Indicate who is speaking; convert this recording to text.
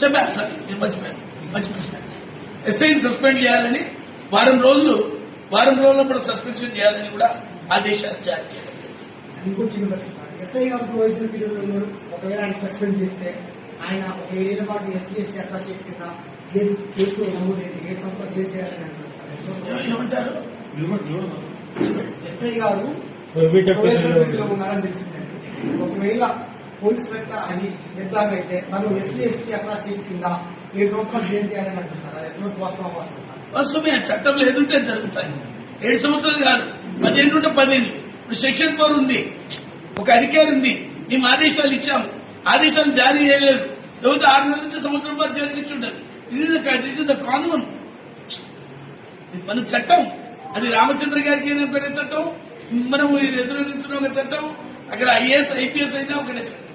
Speaker 1: చెప్పారు సార్ మర్చిపోయాను ఎస్ఐని సస్పెండ్ చేయాలని వారం రోజులు వారం రోజుల కూడా సస్పెన్షన్ చేయాలని కూడా ఆదేశాలు జారీ చేయడం
Speaker 2: ఎస్ఐ గారు ప్రొవిజనల్ ఒకవేళ ఆయన సస్పెండ్ చేస్తే ఆయన ఒక ఏడేళ్ళ పాటు ఎస్సీ ఎస్సీ అట్రాసిటీ కింద కేసు కేసు నమోదైంది. ఏడు సంవత్సరాలు జైలు చేయాలని ఎస్ఐ గారు ప్రొవిజనల్ ఉన్నారని తెలిసిందండి. ఒకవేళ పోలీస్ వెంట అని ఎట్లాగైతే తను ఎస్సీ ఎస్టీ అట్రాసిటీ కింద ఏడు సంవత్సరాలు జైలు చేయాలని అంటున్నారు అది ఎటువంటి వాస్తవం వాస్తవం సార్.
Speaker 1: వాస్తవమే ఆ చట్టంలో ఏదుంటే జరుగుతాయి. ఏడు సంవత్సరాలు కాదు పదిహేను ఉంటే పదిహేను ఇప్పుడు సెక్షన్ ఫోర్ ఉంది ఒక అధికారి ఉంది మేము ఆదేశాలు ఇచ్చాము. ఆదేశాలు జారీ చేయలేదు. లేకపోతే ఆరు నెలల నుంచి సంవత్సరం పాటు జైలు శిక్ష ఉంటుంది ఇది దిస్ ఇస్ ద కానూన్ మన చట్టం అది రామచంద్ర గారికి ఏదైనా ఒకటే చట్టం మనం ఎదురు నిల్చున్న ఒక చట్టం అక్కడ ఐఏఎస్ ఐపీఎస్ అయినా ఒకటే చట్టం.